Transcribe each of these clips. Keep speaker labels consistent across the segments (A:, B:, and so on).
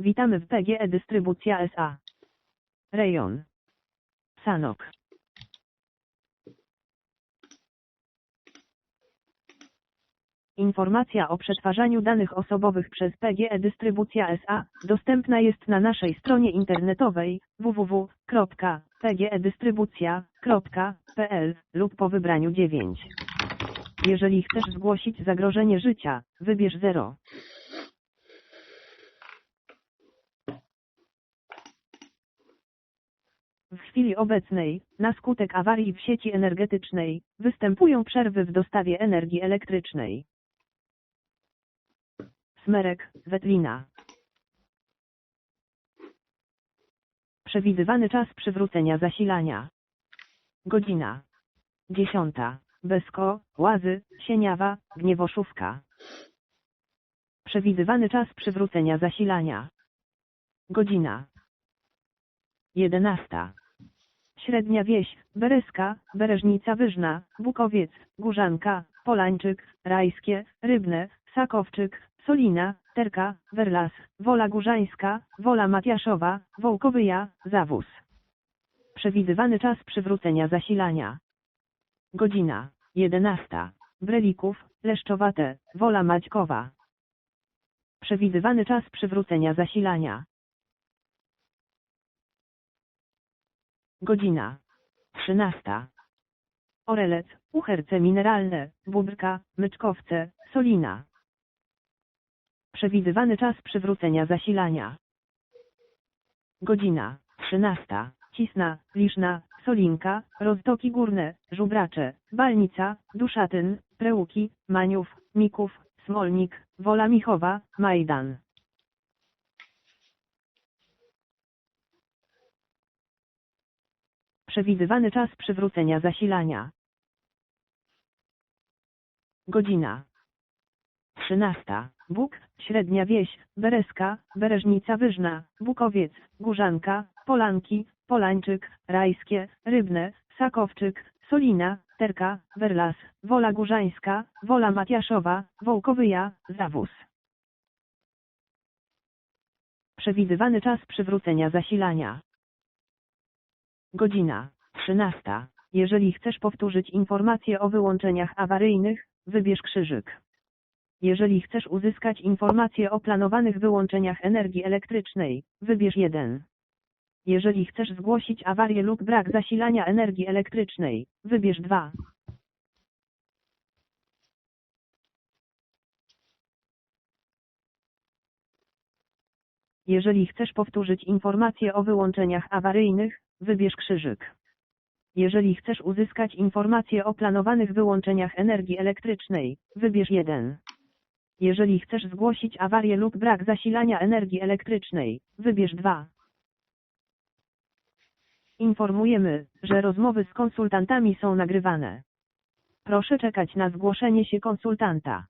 A: Witamy w PGE Dystrybucja SA. Rejon. Sanok. Informacja o przetwarzaniu danych osobowych przez PGE Dystrybucja SA dostępna jest na naszej stronie internetowej www.pgedystrybucja.pl lub po wybraniu 9. Jeżeli chcesz zgłosić zagrożenie życia, wybierz 0. W chwili obecnej, na skutek awarii w sieci energetycznej, występują przerwy w dostawie energii elektrycznej. Smerek, Wetlina. Przewidywany czas przywrócenia zasilania. Godzina. Dziesiąta. Besko, Łazy, Sieniawa, Gniewoszówka. Przewidywany czas przywrócenia zasilania. Godzina. Jedenasta. Średnia wieś, Bereska, Bereżnica Wyżna, Bukowiec, Górzanka, Polańczyk, Rajskie, Rybne, Sakowczyk, Solina, Terka, Werlas, Wola Górzańska, Wola Matiaszowa, Wołkowyja, Zawóz. Przewidywany czas przywrócenia zasilania. Godzina 11. Brelików, Leszczowate, Wola Maćkowa. Przewidywany czas przywrócenia zasilania. Godzina 13. Orelec, Ucherce Mineralne, Bubrka, Myczkowce, Solina. Przewidywany czas przywrócenia zasilania. Godzina 13. Cisna, Liszna, Solinka, Roztoki Górne, Żubracze, Balnica, Duszatyn, Prełuki, Maniów, Mików, Smolnik, Wola Michowa, Majdan. Przewidywany czas przywrócenia zasilania. Godzina 13. Bóg, Średnia Wieś, Bereska, Bereżnica Wyżna, Bukowiec, Górzanka, Polanki, Polańczyk, Rajskie, Rybne, Sakowczyk, Solina, Terka, Werlas, Wola Górzańska, Wola Matiaszowa, Wołkowyja, Zawóz. Przewidywany czas przywrócenia zasilania. Godzina 13. Jeżeli chcesz powtórzyć informacje o wyłączeniach awaryjnych, wybierz krzyżyk. Jeżeli chcesz uzyskać informacje o planowanych wyłączeniach energii elektrycznej, wybierz 1. Jeżeli chcesz zgłosić awarię lub brak zasilania energii elektrycznej, wybierz 2. Jeżeli chcesz powtórzyć informacje o wyłączeniach awaryjnych, wybierz krzyżyk. Jeżeli chcesz uzyskać informacje o planowanych wyłączeniach energii elektrycznej, wybierz 1. Jeżeli chcesz zgłosić awarię lub brak zasilania energii elektrycznej, wybierz 2. Informujemy, że rozmowy z konsultantami są nagrywane. Proszę czekać na zgłoszenie się konsultanta.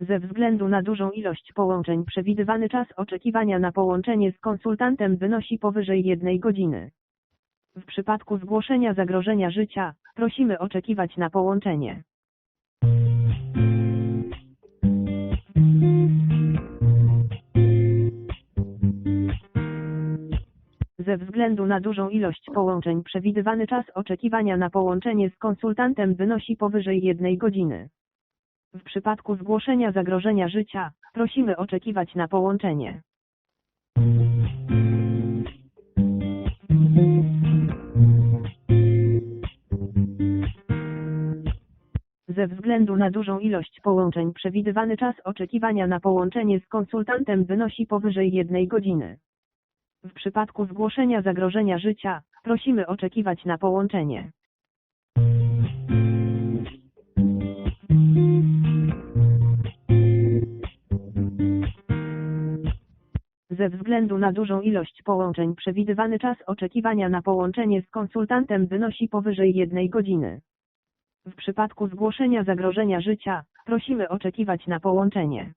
A: Ze względu na dużą ilość połączeń przewidywany czas oczekiwania na połączenie z konsultantem wynosi powyżej jednej godziny. W przypadku zgłoszenia zagrożenia życia, prosimy oczekiwać na połączenie. Ze względu na dużą ilość połączeń przewidywany czas oczekiwania na połączenie z konsultantem wynosi powyżej jednej godziny. W przypadku zgłoszenia zagrożenia życia, prosimy oczekiwać na połączenie. Ze względu na dużą ilość połączeń przewidywany czas oczekiwania na połączenie z konsultantem wynosi powyżej jednej godziny. W przypadku zgłoszenia zagrożenia życia, prosimy oczekiwać na połączenie. Ze względu na dużą ilość połączeń przewidywany czas oczekiwania na połączenie z konsultantem wynosi powyżej jednej godziny. W przypadku zgłoszenia zagrożenia życia, prosimy oczekiwać na połączenie.